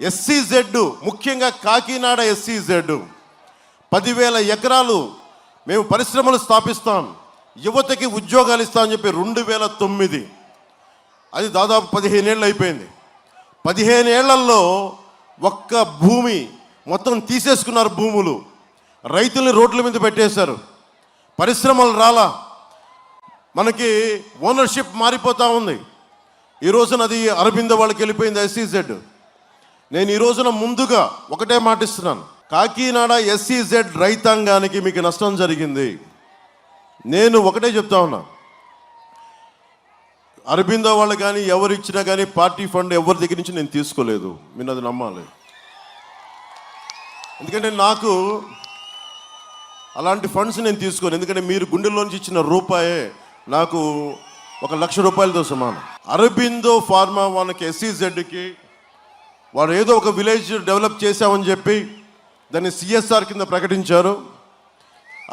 SEZ ముఖ్యంగా Kakinada SEZ. పదివేల ఎకరాలు మేము పరిశ్రమలు స్థాపిస్తాం యువతకి ఉద్యోగాలు ఇస్తామని చెప్పి రెండు వేల తొమ్మిది. అది దాదాపు పదిహేను ఏళ్ళు అయిపోయింది. పదిహేనేళ్ళలో ఒక్క భూమి మొత్తం తీసేసుకున్నారు భూములు. రైతుల్ని రోడ్ల మీద పెట్టేశారు. పరిశ్రమలు రాలా. మనకి ఓనర్షిప్ మారిపోతూ ఉంది. ఈ రోజున అది అరవింద వాళ్ళకి వెళ్ళిపోయింది ఎస్సీజెడ్. నేను ఈ రోజున ముందుగా ఒకటే మాటిస్తున్నాను కాకినాడ ఎస్సీజెడ్ రైతాంగానికి మీకు నష్టం జరిగింది. నేను ఒకటే చెప్తా ఉన్నా. అరబిందో వాళ్ళు కానీ ఎవరు ఇచ్చినా కానీ పార్టీ ఫండ్ ఎవరి దగ్గర నుంచి నేను తీసుకోలేదు. మీరు అది నమ్మాలి. ఎందుకంటే నాకు అలాంటి ఫండ్స్ నేను తీసుకోను. ఎందుకంటే మీరు గుండెల్లోంచి ఇచ్చిన రూపాయే నాకు ఒక లక్ష రూపాయలతో సమానం. అరబిందో ఫార్మా వాళ్ళకి ఎస్సీజెడ్కి వారు ఏదో ఒక విలేజ్ డెవలప్ చేశామని చెప్పి దాన్ని సిఎస్ఆర్ కింద ప్రకటించారు.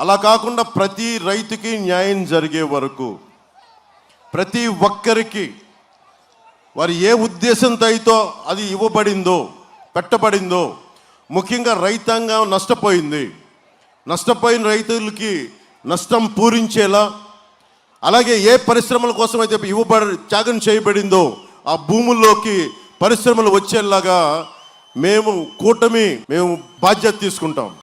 అలా కాకుండా ప్రతి రైతుకి న్యాయం జరిగే వరకు ప్రతి ఒక్కరికి వారు ఏ ఉద్దేశంతో అయితే అది ఇవ్వబడిందో పెట్టబడిందో ముఖ్యంగా రైతాంగం నష్టపోయింది. నష్టపోయిన రైతులకి నష్టం పూరించేలా అలాగే ఏ పరిశ్రమల కోసం అయితే ఇవ్వబడి త్యాగం చేయబడిందో ఆ భూముల్లోకి పరిశ్రమలు వచ్చేలాగా మేము కూటమి మేము బాధ్యత తీసుకుంటాం.